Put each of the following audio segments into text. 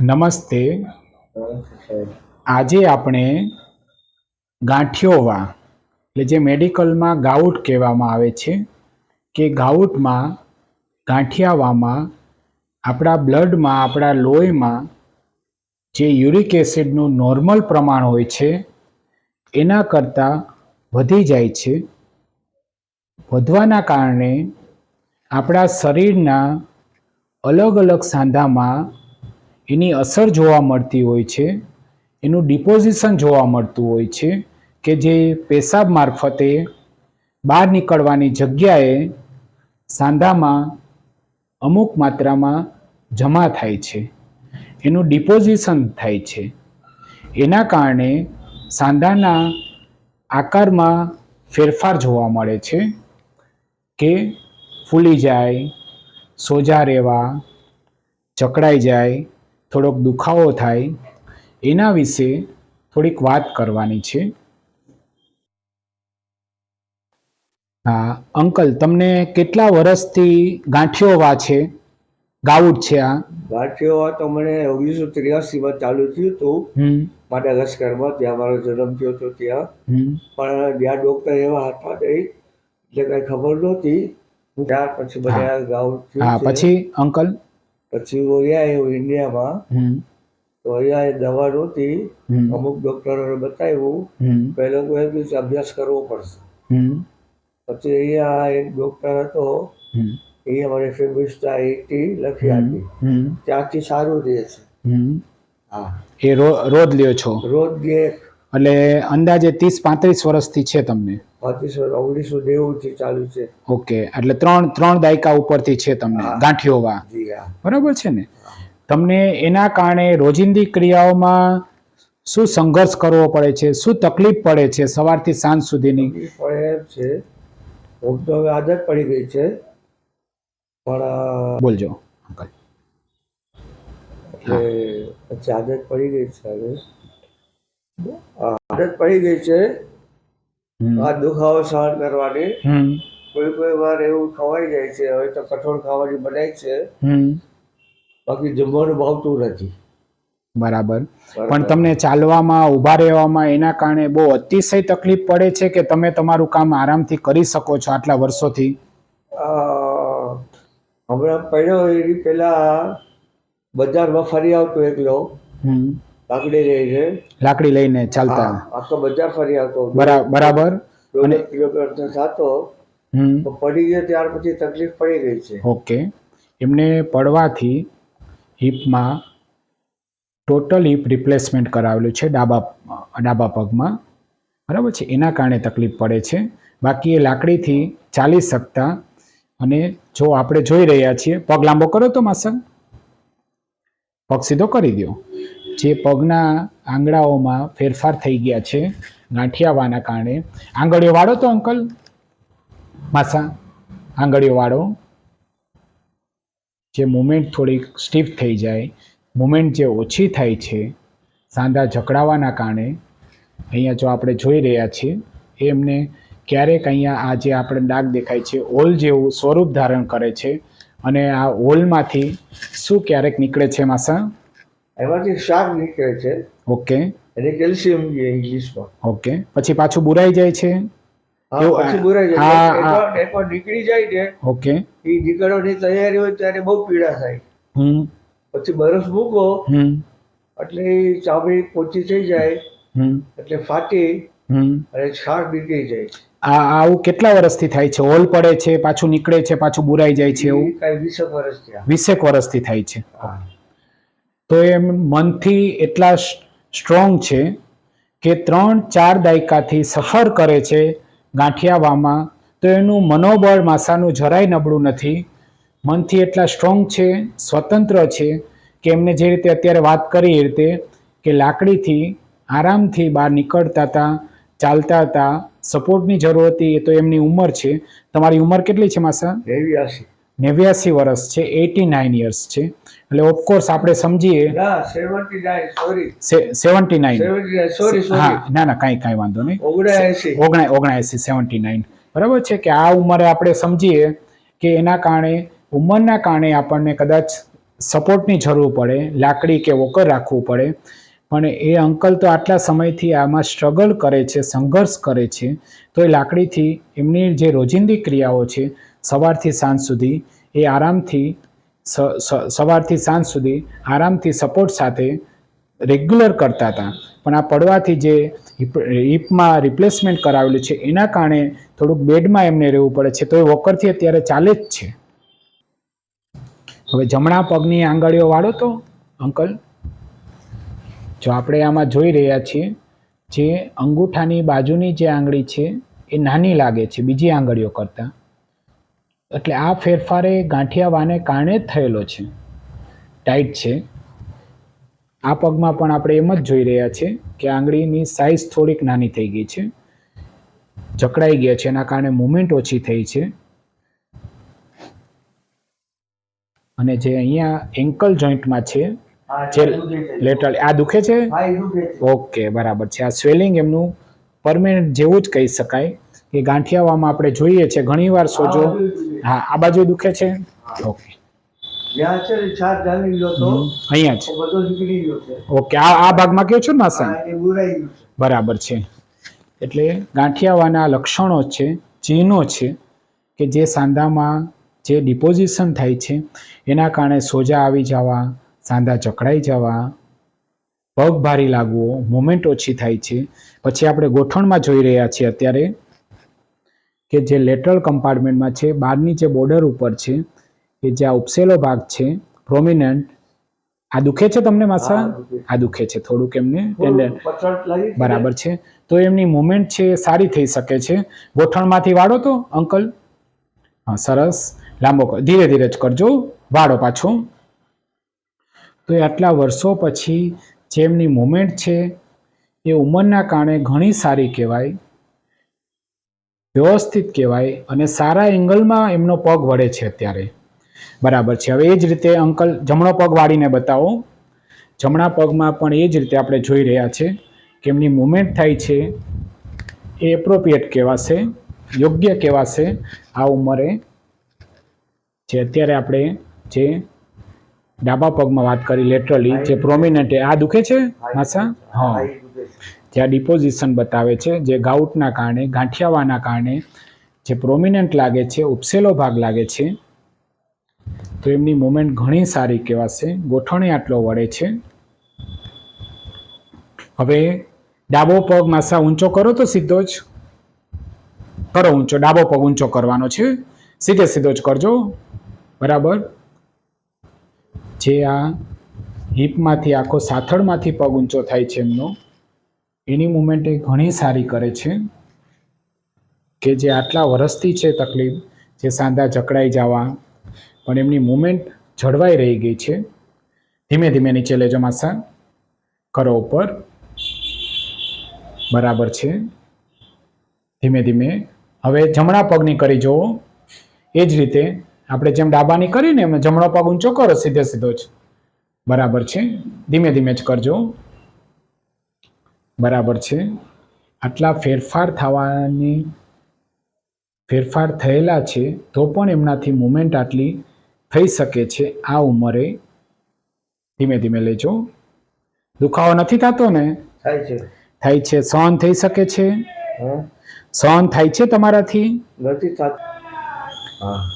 નમસ્તે. આજે આપણે ગાંઠિયોવા, એટલે જે મેડિકલમાં ગાઉટ કહેવામાં આવે છે, કે ગાઉટમાં, ગાંઠિયાવામાં, આપણા બ્લડમાં, આપણા લોહીમાં જે યુરિક એસિડનું નોર્મલ પ્રમાણ હોય છે, એના કરતાં વધી જાય છે. વધવાના કારણે આપણા શરીરના અલગ અલગ સાંધામાં એની અસર જોવા મળતી હોય છે, એનું ડિપોઝિશન જોવા મળતું હોય છે કે જે પેશાબ મારફતે બહાર નીકળવાની જગ્યાએ સાંધામાં અમુક માત્રામાં જમા થાય છે. એનું ડિપોઝિશન થાય છે. એના કારણે સાંધાના આકારમાં ફેરફાર જોવા મળે છે કે ફૂલી જાય, સોજા રહેવા, જકડાઈ જાય થોડોક દુખાવો થાય એના વિશે થોડીક વાત કરવાની છે. હા અંકલ તમને કેટલા વર્ષથી ગાંઠિયોવા છે? ગાઉટ છે આ. ગાંઠિયો તો મને ઓગણીસો ત્ર્યાસીમાં ચાલુ થયું હતું. માડાગાસ્કરમાં ત્યાં મારો જન્મ થયો હતો ત્યાં. પણ જ્યાં ડૉક્ટર એવા હતા તે એટલે કાંઈ ખબર નહોતી. ત્યાર પછી બધા ગાઉટ હા પછી અંકલ? પછી અહીંયા આવ્યો ઇન્ડિયામાં. તો અહીંયા એ દવા નહોતી અમુક ડોક્ટરોને બતાવ્યું પહેલો લોકો એમ કે અભ્યાસ કરવો પડશે. પછી અહીંયા એક ડૉક્ટર હતો એ મને ફેમિસ્ટા એટી લખી આપી. ત્યાંથી સારું રહે છે. હા. એ રોજ લ્યો છો? રોજ એક એટલે અંદાજે ત્રીસ પાંત્રીસ વર્ષથી છે તમને? પાંત્રીસો ઓગણીસો નેવું થી ચાલુ છે. ઓકે એટલે ત્રણ ત્રણ દાયકા ઉપરથી છે તમને. ગાંઠિયોવા બરાબર છે ને? તમને એના કારણે રોજિંદી ક્રિયાઓમાં શું સંઘર્ષ કરવો પડે છે? શું તકલીફ પડે છે સવારથી સાંજ સુધીની? પડે છે. હું તો હવે આદત પડી ગઈ છે. પણ બોલજો અંકલ. આદત પડી ગઈ છે હવે. આદત પડી ગઈ છે. આ દુખાવો સહન કરવાની. કોઈ કોઈ વાર એવું ખવાઈ જાય છે. હવે તો કઠોળ ખાવાની બનાય છે. બાકી જમવાનું ભાવતું નથી. બરાબર. પણ તમને ચાલવામાં ઊભા રહેવામાં એના કારણે બહુ અતિશય તકલીફ પડે છે કે તમે તમારું કામ આરામથી કરી શકો છો આટલા વર્ષોથી? હમણાં પહેલો એની પહેલા બજારમાં ફરી આવતો એકલો. લાકડી લઈને લાકડી લઈને ચાલતા. આખો બજાર ફરી આવતો. બરા- બરાબર. અને કિલોમીટર થતો. તો પડી ગયો ત્યાર પછી તકલીફ પડી ગઈ છે. ઓકે. એમને પડવાથી હિપમાં ટોટલ હિપ રિપ્લેસમેન્ટ કરાવેલું છે ડાબા ડાબા પગમાં. બરાબર છે? એના કારણે તકલીફ પડે છે. બાકી એ લાકડીથી ચાલી શકતા અને જો આપણે જોઈ રહ્યા છીએ પગ લાંબો કરો તો માસંગ પગ સીધો કરી દો જે પગના આંગળાઓમાં ફેરફાર થઈ ગયા છે, ગાંઠિયાવાના કારણે. આંગળીઓ વાળો તો અંકલ? માસા આંગળીઓ વાળો જે મુમેન્ટ થોડીક સ્ટીફ થઈ જાય, મુમેન્ટ જે ઓછી થાય છે, સાંધા જકડાવાના કારણે. અહીંયા જો આપણે જોઈ રહ્યા છીએ, એ એમને ક્યારેક અહીંયા આ જે આપણે ડાઘ દેખાય છે, ઓલ જેવું સ્વરૂપ ધારણ કરે છે. અને આ ઓલમાંથી શું ક્યારેક નીકળે છે, માસા? એમાંથી શાક નીકળે છે. ઓકે એટલે કેલ્શિયમ જે ઇંગ્લિશમાં. ઓકે પછી પાછું બુરાઈ જાય છે? પછી બુરાઈ જાય એકવાર એકવાર નીકળી જાય ને ઓકે એ નીકળવાની તૈયારી હોય ત્યારે બહુ પીડા થાય. હમ. પછી બરફ મૂકો. એટલે ચામડી પોચી થઈ જાય. એટલે ફાટી. અને છાશ નીકળી જાય છે. આ આવું કેટલા વર્ષથી થાય છે? ઓલ પડે છે પાછું નીકળે છે પાછું બુરાઈ જાય છે એવું? કઈ વીસેક વર્ષ વીસેક વર્ષથી થાય છે. હા. તો એ મનથી એટલા સ્ટ્રોંગ છે કે ત્રણ, ચાર દાયકાથી સફર કરે છે ગાંઠિયાવામાં, તો એનું મનોબળ માસાનું જરાય નબળું નથી. મનથી એટલા સ્ટ્રોંગ છે, સ્વતંત્ર છે કે એમને જે રીતે અત્યારે વાત કરી એ રીતે કે લાકડીથી આરામથી બહાર નીકળતા હતા, ચાલતા હતા સપોર્ટની જરૂર હતી, એ તો એમની ઉંમર છે. તમારી ઉંમર કેટલી છે માસા? નેવ્યાસી નેવ્યાસી વર્ષ છે એટી નાઇન યર્સ છે. એટલે ઓફકોર્સ આપણે સમજીએ સેવન્ટી નાઇન સોરી હા ના ના કાંઈ કાંઈ વાંધો નહીં. ઓગણાએસી ઓગણા ઓગણાએંસી સેવન્ટી નાઇન બરાબર છે કે આ ઉંમરે આપણે સમજીએ કે એના કારણે ઉંમરના કારણે આપણને કદાચ સપોર્ટની જરૂર પડે લાકડી કે વોકર રાખવું પડે. પણ એ અંકલ તો આટલા સમયથી આમાં સ્ટ્રગલ કરે છે સંઘર્ષ કરે છે તો એ લાકડીથી એમની જે રોજિંદી ક્રિયાઓ છે સવારથી સાંજ સુધી એ આરામથી સવારથી સાંજ સુધી આરામથી સપોર્ટ સાથે રેગ્યુલર કરતા હતા. પણ આ પડવાથી જે હિપ, હિપમાં રિપ્લેસમેન્ટ કરાવેલું છે, એના કારણે થોડુંક બેડમાં એમને રહેવું પડે છે. તો એ વોકરથી અત્યારે ચાલે જ છે. હવે જમણા પગની આંગળીઓ વાળો તો, અંકલ? જો આપણે આમાં જોઈ રહ્યા છીએ, જે અંગૂઠાની બાજુની જે આંગળી છે, એ નાની લાગે છે, બીજી આંગળીઓ કરતાં. એટલે આ ફેરફાર એ ગાંઠિયાવાને કારણે જ થયેલો છે. ટાઈટ છે. આ પગમાં પણ આપણે એમ જ જોઈ રહ્યા છે કે આંગળીની સાઇઝ થોડીક નાની થઈ ગઈ છે. જકડાઈ ગયા છે એના કારણે મુવમેન્ટ ઓછી થઈ છે. અને જે અહીંયા એન્કલ જોઈન્ટમાં છે જે લેટરલ આ દુખે છે? દુખે છે. ઓકે બરાબર છે. આ સ્વેલિંગ એમનું પરમેનન્ટ જેવું જ કહી શકાય. કે ગાંઠિયાવામાં આપણે જોઈએ છે. ઘણીવાર સોજો. હા આ બાજુ દુખે છે? ઓકે અહીંયા છે. ઓકે આ આ ભાગમાં કયો છો ને માસા બરાબર છે. એટલે ગાંઠિયાવાના લક્ષણો છે ચિહ્નો છે કે જે સાંધામાં જે ડિપોઝિશન થાય છે એના કારણે સોજા આવી જવા સાંધા જકડાઈ જવા પગ ભારી લાગવો મુમેન્ટ ઓછી થાય છે. પછી આપણે ગોઠણમાં જોઈ રહ્યા છીએ અત્યારે કે જે લેટરલ કમ્પાર્ટમેન્ટમાં છે બહારની જે બોર્ડર ઉપર છે કે જે આ ઉપસેલો ભાગ છે પ્રોમિનન્ટ આ દુખે છે તમને માસા. આ દુખે છે થોડુંક એમને. બરાબર છે. તો એમની મુવમેન્ટ છે એ સારી થઈ શકે છે. ગોઠણમાંથી વાળો તો અંકલ? હા સરસ. લાંબો ધીરે ધીરે જ કરજો. વાળો પાછો. તો એ આટલા વર્ષો પછી જે એમની મુવમેન્ટ છે એ ઉંમરના કારણે ઘણી સારી કહેવાય. વ્યવસ્થિત કહેવાય અને સારા એંગલમાં એમનો પગ વળે છે અત્યારે. બરાબર છે. હવે એ જ રીતે અંકલ જમણો પગ વાળીને બતાવો. જમણા પગમાં પણ એ જ રીતે આપણે જોઈ રહ્યા છે કે એમની મુવમેન્ટ થાય છે. એ એપ્રોપ્રિએટ કહેવાશે, યોગ્ય કહેવાશે આ ઉંમરે. જે અત્યારે આપણે જે ડાબા પગમાં વાત કરી લેટરલી જે પ્રોમિનન્ટ આ દુખે છે? માસા? હા. જ્યાં ડિપોઝિશન બતાવે છે, જે ગાઉટના કારણે, ગાંઠિયાવાના કારણે જે પ્રોમિનન્ટ લાગે છે, ઉપસેલો ભાગ લાગે છે, તો એમની મુમેન્ટ ઘણી સારી કહેવાશે. ગોઠવણી આટલો વળે છે. હવે ડાબો પગ માસા ઊંચો કરો તો સીધો જ? કરો ઊંચો. ડાબો પગ ઊંચો કરવાનો છે. સીધે સીધો જ કરજો. બરાબર? જે આ હિપમાંથી આખો સાથળમાંથી પગ ઊંચો થાય છે એમનો. એની મુમેન્ટ એ ઘણી સારી કરે છે કે જે આટલા વર્ષથી છે તકલીફ, જે સાંધા જકડાઈ જવા, પણ એમની મુમેન્ટ જળવાઈ રહી ગઈ છે. ધીમે ધીમે નીચે લેજો માસા કરો ઉપર. બરાબર છે. ધીમે ધીમે. હવે જમણા પગની કરી જુઓ. એ જ રીતે આપણે જેમ ડાબાની કરીને એમ જમણો પગ ઊંચો કરો, સીધે સીધો જ. બરાબર છે. ધીમે ધીમે જ કરજો. બરાબર છે. આટલા ફેરફાર થવાની ફેરફાર થયેલા છે તો પણ એમનાથી મુમેન્ટ આટલી થઈ શકે છે આ ઉંમરે. ધીમે ધીમે લેજો. દુખાવો નથી થતો ને? થાય છે. થાય છે. સહન થઈ શકે છે? સહન થાય છે તમારાથી?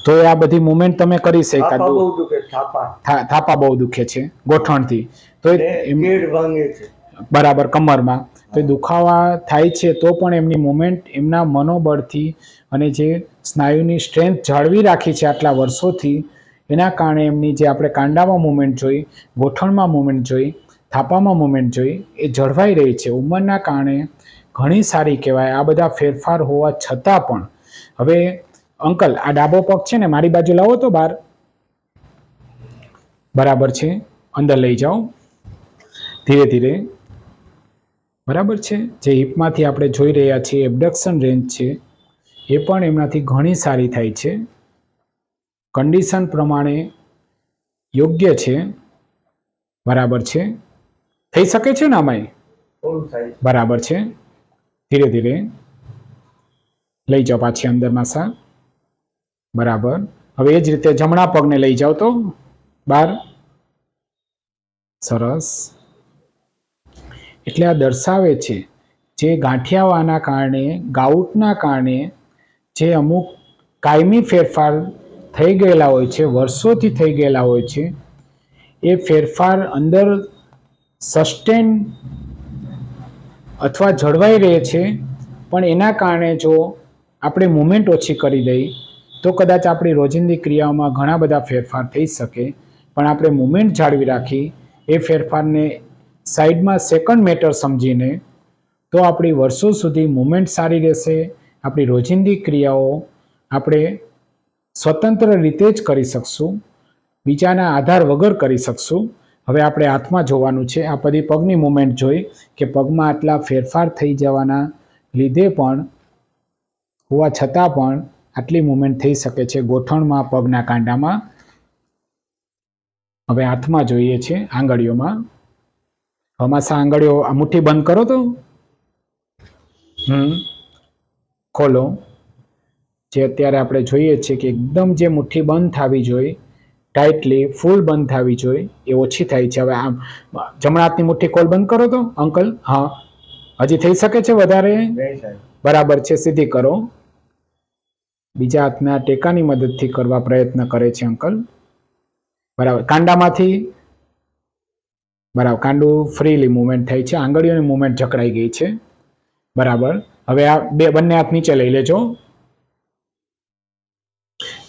તો આ બધી મુમેન્ટ તમે કરી શક્યા. થાપા બહુ દુખે છે ગોઠણથી. તો બરાબર કમરમાં. તો દુખાવા થાય છે તો પણ એમની મુમેન્ટ એમના મનોબળથી અને જે સ્નાયુની સ્ટ્રેન્થ જાળવી રાખી છે આટલા વર્ષોથી, એના કારણે એમની જે આપણે કાંડામાં મુમેન્ટ જોઈ, ગોઠણમાં મુમેન્ટ જોઈ, થાપામાં મુમેન્ટ જોઈ, એ જળવાઈ રહી છે. ઉંમરના કારણે ઘણી સારી કહેવાય. આ બધા ફેરફાર હોવા છતાં પણ. હવે અંકલ, આ ડાબો પગ છે ને, મારી બાજુ લાવો તો બહાર. બરાબર છે. અંદર લઈ જાઓ. ધીરે ધીરે. બરાબર છે? જે હિપમાંથી આપણે જોઈ રહ્યા છીએ એબડક્શન રેન્જ છે એ પણ એમનાથી ઘણી સારી થાય છે. કન્ડિશન પ્રમાણે યોગ્ય છે. બરાબર છે? થઈ શકે છે ને આમાંય? બરાબર છે. ધીરે ધીરે. લઈ જાઓ પાછી અંદર માસા બરાબર. હવે એ જ રીતે જમણા પગને લઈ જાઓ તો. બાર. સરસ. એટલે આ દર્શાવે છે જે ગાંઠિયાવાના કારણે, ગાઉટના કારણે જે અમુક કાયમી ફેરફાર થઈ ગયેલા હોય છે, વર્ષોથી થઈ ગયેલા હોય છે, એ ફેરફાર અંદર સસ્ટેન અથવા જળવાઈ રહે છે. પણ એના કારણે જો આપણે મુમેન્ટ ઓછી કરી દઈએ તો કદાચ આપણી રોજિંદી ક્રિયાઓમાં ઘણા બધા ફેરફાર થઈ શકે. પણ આપણે મુમેન્ટ જાળવી રાખી, એ ફેરફારને સાઈડમાં સેકન્ડ મેટર સમજીને તો આપણી વર્ષો સુધી મુમેન્ટ સારી રહેશે, આપણી રોજિંદી ક્રિયાઓ આપણે સ્વતંત્ર રીતે જ કરી શકશું, બીજાના આધાર વગર કરી શકશું. હવે આપણે હાથમાં જોવાનું છે, આ બધી પગની મુમેન્ટ જોઈ કે પગમાં આટલા ફેરફાર થઈ જવાના લીધે પણ, હોવા છતાં પણ આટલી મુમેન્ટ થઈ શકે છે ગોઠણમાં, પગના કાંડામાં. હવે હાથમાં જોઈએ છે આંગળીઓમાં. હમાસા આંગળીઓ આ મુઠ્ઠી બંધ કરો તો? હમ. ખોલો. જે અત્યારે આપણે જોઈએ છીએ કે એકદમ જે મુઠ્ઠી બંધ થવી જોઈએ ટાઈટલી ફૂલ બંધ થવી જોઈએ એ ઓછી થાય છે. હવે આમ જમણા હાથની મુઠ્ઠી કોલ બંધ કરો તો અંકલ? હા. હજી થઈ શકે છે વધારે? બરાબર છે સીધી કરો. બીજા હાથના ટેકાની મદદથી કરવા પ્રયત્ન કરે છે અંકલ. બરાબર. કાંડામાંથી બરાબર, કાંડું ફ્રીલી મુવમેન્ટ થાય છે, આંગળીઓની મુવમેન્ટ જકડાઈ ગઈ છે. બરાબર, હવે આ બે, બંને હાથ નીચે લઈ લેજો.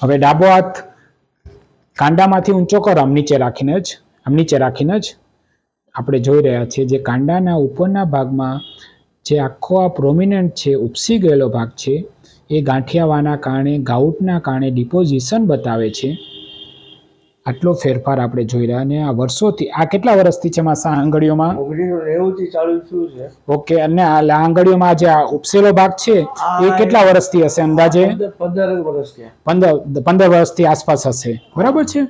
હવે ડાબો હાથ કાંડામાંથી ઊંચો કરો, આમ નીચે રાખીને જ, આમ નીચે રાખીને જ. આપણે જોઈ રહ્યા છીએ જે કાંડાના ઉપરના ભાગમાં જે આખો આ પ્રોમિનન્ટ છે, ઉપસી ગયેલો ભાગ છે, એ ગાંઠિયાવાના કારણે ગાઉટના કારણે ડિપોઝિશન બતાવે છે. આટલો ફેરફાર આપણે જોઈ રહ્યા અને આ વર્ષોથી આ કેટલા વર્ષથી છે માસા આંગળીઓમાં? ઓગણીસો નેવું થી ચાલુ શું છે. ઓકે અને આ આંગળીઓમાં જે આ ઉપસેલો ભાગ છે એ કેટલા વર્ષથી હશે અંદાજે? પંદર પંદર વર્ષ પંદર પંદર વર્ષથી આસપાસ હશે. બરાબર છે?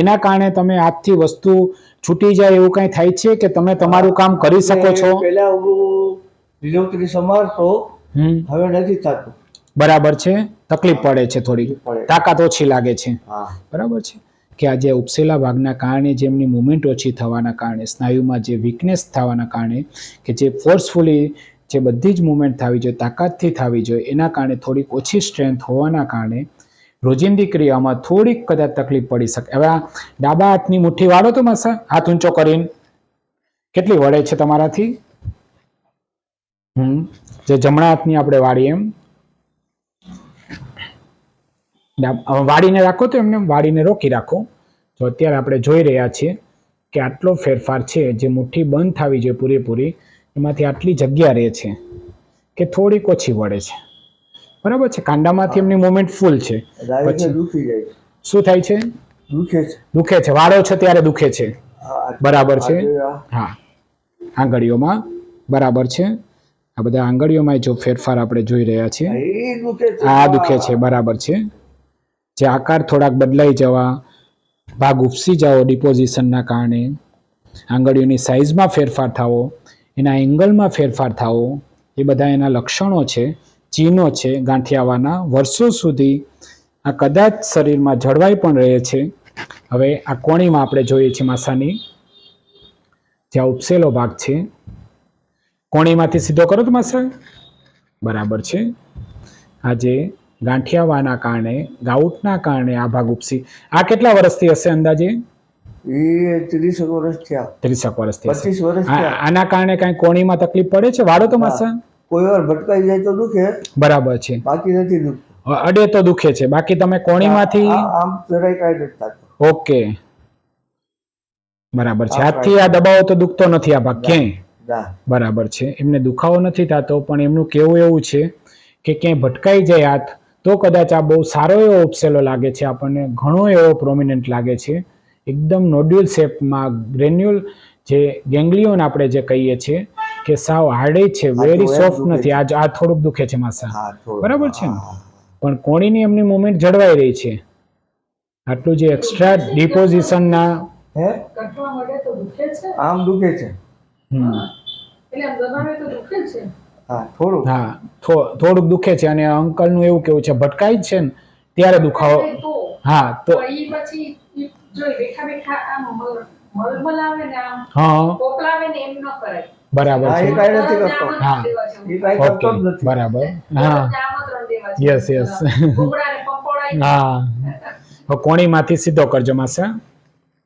એના કારણે તમે આજથી વસ્તુ છૂટી જાય એવું કંઈ થાય છે કે તમે તમારું કામ કરી શકો છો? પહેલા લીલોતરી સમારતો હવે નથી થતું. બરાબર છે? તકલીફ પડે છે થોડી તાકાત ઓછી લાગે છે. બરાબર છે? કે આ જે ઉપસેલા ભાગના કારણે જેમની મુવમેન્ટ ઓછી થવાના કારણે, સ્નાયુમાં જે વીકનેસ થવાના કારણે કે જે ફોર્સફુલી જે બધી જ મુવમેન્ટ થવી જોઈએ, તાકાતથી થવી જોઈએ, એના કારણે થોડીક ઓછી સ્ટ્રેન્થ હોવાના કારણે રોજિંદી ક્રિયામાં થોડીક કદાચ તકલીફ પડી શકે. હવે આ ડાબા હાથની મુઠ્ઠી વાળો તો માસા, હાથ ઊંચો કરીને. કેટલી વળે છે તમારાથી? હમ, જે જમણા હાથની આપણે વાળીએ એમ. વાળીને રાખો તો એમને વાળીને રોકી રાખો. તો અત્યારે આપણે જોઈ રહ્યા છીએ કે આટલો ફેરફાર છે જે મુઠ્ઠી બંધ થવી જોઈએ પૂરેપૂરી એમાંથી આટલી જગ્યા રહે છે કે થોડીક ઓછી વળે છે. બરાબર છે? કાંડામાંથી એમની મુવમેન્ટ ફૂલ છે. પછી? દુખી જાય છે. શું થાય છે? દુખે છે. વાળો છે ત્યારે દુખે છે. બરાબર છે. હા. આંગળીઓમાં બરાબર છે. આ બધા આંગળીઓમાં જો ફેરફાર આપણે જોઈ રહ્યા છીએ. આ દુખે છે. બરાબર છે. જે આકાર થોડાક બદલાઈ જવા, ભાગ ઉપસી જાઓ ડિપોઝિશનના કારણે, આંગળીઓની સાઇઝમાં ફેરફાર થવો એના એંગલમાં ફેરફાર થવો એ બધા એના લક્ષણો છે ચિહ્નો છે, ગાંઠિયાવાના વર્ષો સુધી આ કદાચ શરીરમાં જળવાઈ પણ રહે છે. હવે આ કોણીમાં આપણે જોઈએ છીએ માસાની જ્યાં ઉપસેલો ભાગ છે. કોણીમાંથી સીધો કરો તો માસા બરાબર છે. આજે ગાંઠિયાવાના કારણે ગાઉટના કારણે આ ભાગ ઉપસી. આ કેટલા વર્ષથી હશે અંદાજે? એ ત્રીસ વર્ષ થયા. ત્રીસક વર્ષથી પચીસ વર્ષ આના કારણે કાંઈ કોણીમાં તકલીફ પડે છે? વાળો તો માસા? કોઈ વાર ભટકાઈ જાય તો દુખે. બરાબર છે. બાકી નથી દુખતું. અડે તો દુખે છે. બાકી તમે કોણીમાંથી આમ જરાય કાંઈ નથી ઓકે. બરાબર છે. હાથથી આ દબાવો તો દુખતો નથી આ ભાગ ક્યાંય? બરાબર છે. એમને દુખાવો નથી થતો પણ એમનું કહેવું એવું છે કે ક્યાંય ભટકાઈ જાય હાથ તો કદાચ આ બહુ સારો એવો ઉપસેલો લાગે છે આપણને ઘણો એવો પ્રોમિનન્ટ લાગે છે. એકદમ નોડ્યુલ શેપમાં ગ્રેન્યુલ જે ગેંગ્લિયોન આપણે જે કહીએ છીએ કે સાવ હાર્ડે છે વેરી સોફ્ટ નથી. આ આ થોડુંક દુખે છે માસા. બરાબર છે ને? પણ કોણીની એમની મુવમેન્ટ જળવાઈ રહી છે. આટલું જે એક્સ્ટ્રા ડિપોઝિશનના હે? કટવા મળે તો દુખે છે. આમ દુખે છે. હમ, એટલે આમ દબાવે તો દુખે છે. થોડું હા થોડુંક દુખે છે અને અંકલનું એવું કેવું છે ભટકાઈ જ છે ને ત્યારે દુખાવો હા તો ઈ પછી જો બેઠા બેઠા આમ મલમલ આવે ને આમ હા. પોપલાવે ને એમ ન કરાય. બરાબર હા, છે. એ કાંઈ નથી કરતો. હા. એ કાંઈ કરતો ઓકે જ નથી. બરાબર. હા. યસ ને હા. કોણીમાંથી સીધો કરજો માસા.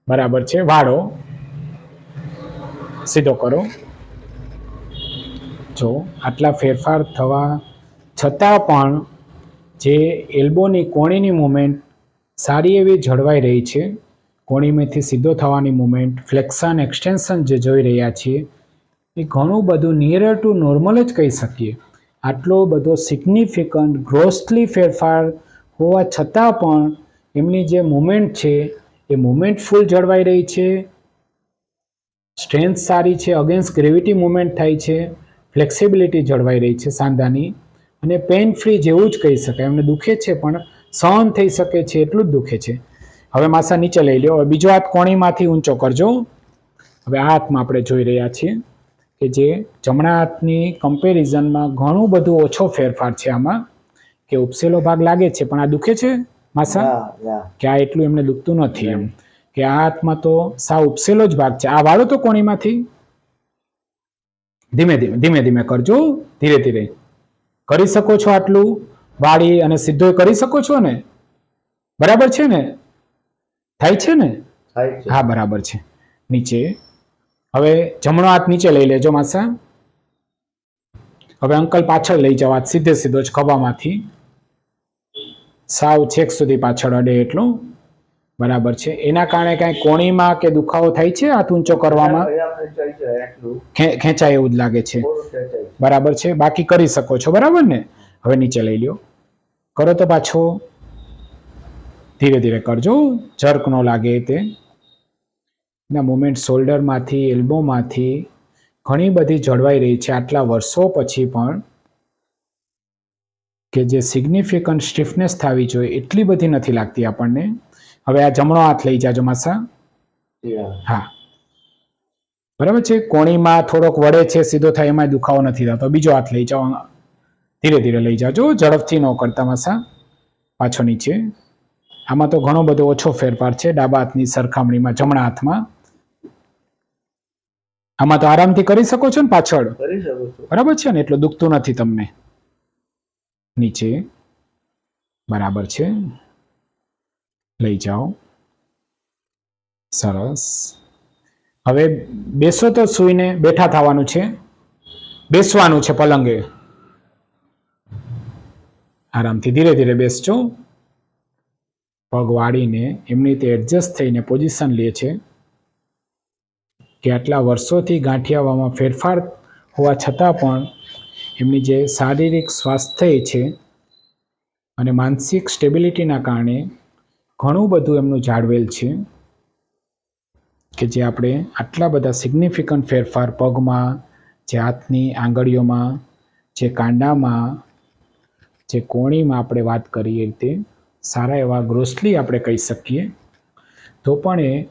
બરાબર છે. વાળો. સીધો કરો. જો આટલા ફેરફાર થવા છતાં પણ જે એલ્બોની કોણીની મુમેન્ટ સારી એવી જળવાઈ રહી છે, કોણીમાંથી સીધો થવાની મુમેન્ટ ફ્લેક્શન એક્સટેન્શન જે જોઈ રહ્યા છીએ, એ ઘણું બધું નિયરર ટુ નોર્મલ જ કહી શકીએ. આટલો બધો સિગ્નિફિકન્ટ ગ્રોસલી ફેરફાર હોવા છતાં પણ એમની જે મુમેન્ટ છે, એ મુમેન્ટ ફૂલ જળવાઈ રહી છે. સ્ટ્રેન્થ સારી છે અગેન્સ્ટ ગ્રેવિટી મુમેન્ટ થાય છે. ફ્લેક્સિબિલિટી જળવાઈ રહી છે સાંધાની અને પેન ફ્રી જેવું જ કહી શકાય. એમને દુખે છે પણ સહન થઈ શકે છે એટલું જ દુખે છે. હવે માસા નીચે લઈ લ્યો. હવે બીજો હાથ કોણીમાંથી ઊંચો કરજો. હવે આ હાથમાં આપણે જોઈ રહ્યા છીએ કે જે જમણા હાથની કમ્પેરિઝનમાં ઘણું બધું ઓછો ફેરફાર છે આમાં કે ઉપસેલો ભાગ લાગે છે પણ આ દુખે છે માસા? કે આ એટલું એમને દુખતું નથી એમ. કે આ હાથમાં તો સાવ ઉપસેલો જ ભાગ છે. આ વાળો તો કોણીમાંથી? ધીમે ધીમે ધીમે ધીમે કરજો. ધીરે ધીરે કરી શકો છો આટલું. વાળી અને સીધો કરી શકો છો ને? બરાબર છે ને? થાય છે ને? હા બરાબર છે. નીચે. હવે જમણો હાથ નીચે લઈ લેજો માસા. હવે અંકલ પાછળ લઈ જવા હાથ સીધે સીધો જ ખભામાંથી. સાવ છેક સુધી પાછળ અડે એટલું. બરાબર છે. એના કારણે કાંઈ કોણીમાં કે દુખાવો થાય છે હાથ ઊંચો કરવામાં? ખેંચાય એવું જ લાગે છે. બરાબર છે? બાકી કરી શકો છો. બરાબર ને? હવે નીચે લઈ લ્યો. કરો તો પાછો. ધીરે ધીરે કરજો. જર્ક ન લાગે તે. ના મુમેન્ટ શોલ્ડરમાંથી એલ્બોમાંથી ઘણી બધી જળવાઈ રહી છે આટલા વર્ષો પછી પણ કે જે સિગ્નિફિકન્ટ સ્ટીફનેસ થવી જોઈએ એટલી બધી નથી લાગતી આપણને. હવે આ જમણો હાથ લઈ જાજો માસા. હા. બરાબર છે? કોણીમાં થોડોક વળે છે સીધો થાય એમાં દુખાવો નથી થતો. બીજો હાથ લઈ જાઓ ધીરે ધીરે લઈ જાજો. ઝડપથી ન કરતા માસા. પાછો નીચે. આમાં તો ઘણો બધો ઓછો ફેરફાર છે. ડાબા હાથની સરખામણીમાં જમણા હાથમાં. આમાં તો આરામથી કરી શકો છો ને પાછળ? બરાબર છે ને? એટલું દુખતું નથી તમને. નીચે. બરાબર છે. લઈ જાઓ. સરસ. હવે બેસો તો સૂઈને બેઠા થવાનું છે. બેસવાનું છે પલંગે. આરામથી ધીરે ધીરે બેસજો. પગ વાળીને એમની રીતે એડજસ્ટ થઈને પોઝિશન લે છે. કે આટલા વર્ષોથી ગાંઠિયાવામાં ફેરફાર હોવા છતાં પણ એમની જે શારીરિક સ્વાસ્થ્ય છે અને માનસિક સ્ટેબિલિટીના કારણે ઘણું બધું એમનું જાળવેલ છે. કે જે આપણે આટલા બધા સિગ્નિફિકન્ટ ફેરફાર પગમાં, જે હાથની આંગળીઓમાં, જે કાંડામાં, જે કોણીમાં આપણે વાત કરીએ તે સારા એવા ગ્રોસલી આપણે કહી શકીએ. તો પણ એ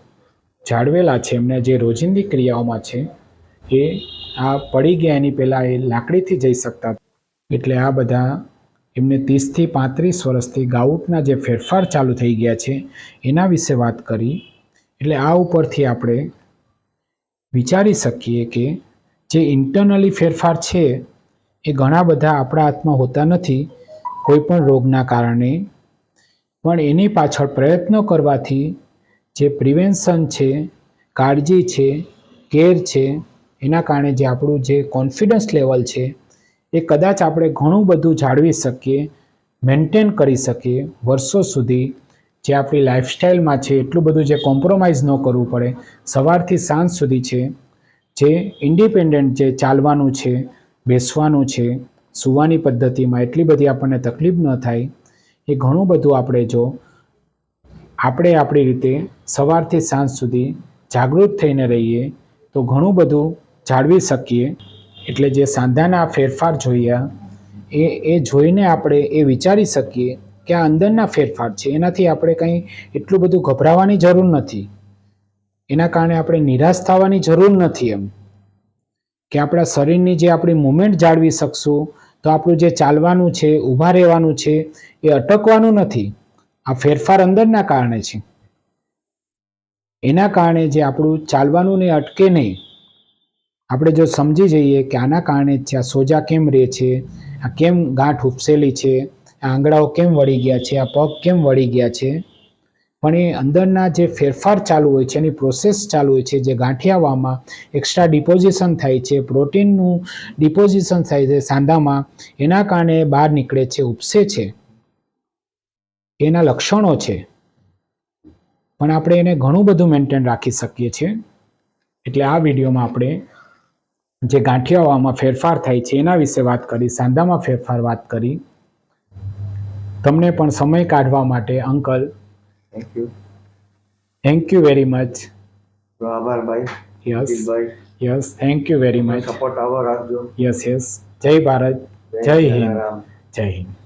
જાળવેલા છે. એમને જે રોજિંદી ક્રિયાઓમાં છે, એ આ પડી ગયા એની પહેલાં એ લાકડીથી જઈ શકતા. એટલે આ બધા એમને ત્રીસથી પાંત્રીસ વર્ષથી ગાઉટના જે ફેરફાર ચાલુ થઈ ગયા છે, એના વિશે વાત કરી. એટલે આ ઉપરથી આપણે વિચારી શકીએ કે જે ઇન્ટરનલી ફેરફાર છે, એ ઘણા બધા આપણા હાથમાં હોતા નથી, કોઈ પણ રોગના કારણે. પણ એની પાછળ પ્રયત્નો કરવાથી જે પ્રિવેન્શન છે, કાળજી છે કેર છે, એના કારણે જે આપણું જે કોન્ફિડન્સ લેવલ છે, એ કદાચ આપણે ઘણું બધું જાળવી શકીએ મેન્ટેન કરી શકીએ વર્ષો સુધી. જે આપણી લાઈફસ્ટાઈલમાં છે, એટલું બધું જે કોમ્પ્રોમાઇઝ ન કરવું પડે. સવારથી સાંજ સુધી છે, જે ઇન્ડિપેન્ડન્ટ જે ચાલવાનું છે, બેસવાનું છે, સૂવાની પદ્ધતિમાં એટલી બધી આપણને તકલીફ ન થાય, એ ઘણું બધું આપણે જો આપણે આપણી રીતે સવારથી સાંજ સુધી જાગૃત થઈને રહીએ, તો ઘણું બધું જાળવી શકીએ. એટલે જે સાંધાના ફેરફાર જોયા, એ એ જોઈને આપણે એ વિચારી શકીએ કે આ અંદરના ફેરફાર છે. એનાથી આપણે કંઈ એટલું બધું ગભરાવાની જરૂર નથી. એના કારણે આપણે નિરાશ થવાની જરૂર નથી એમ. કે આપણા શરીરની જે આપણી મુમેન્ટ જાળવી શકશું, તો આપણું જે ચાલવાનું છે, ઊભા રહેવાનું છે, એ અટકવાનું નથી. આ ફેરફાર અંદરના કારણે છે. એના કારણે જે આપણું ચાલવાનું ને અટકે નહીં. આપણે જો સમજી જઈએ કે આના કારણે જ આ સોજા કેમ રહે છે, આ કેમ ગાંઠ ઉપસેલી છે આંગળાઓ કેમ વળી ગયા છે? આ પગ કેમ વળી ગયા છે? પણ એ અંદરના જે ફેરફાર ચાલુ હોય છે, એની પ્રોસેસ ચાલુ હોય છે, જે ગાંઠિયાવામાં એક્સ્ટ્રા ડિપોઝિશન થાય છે, પ્રોટીનનું ડિપોઝિશન થાય છે સાંધામાં, એના કારણે બહાર નીકળે છે, ઉપસે છે. એના લક્ષણો છે. પણ આપણે એને ઘણું બધું મેન્ટેન રાખી શકીએ છીએ. એટલે આ વિડીયોમાં આપણે જે ગાંઠિયાઓમાં ફેરફાર થાય છે, એના વિશે વાત કરી, સાંધામાં ફેરફાર વાત કરી. તમને પણ સમય કાઢવા માટે uncle. Thank you thank you very much આભાર ભાઈ. યસ ભાઈ. Yes thank you very much support આવો રાખજો. યસ યસ જય ભારત. જય હિન્દ. જય હિન્દ.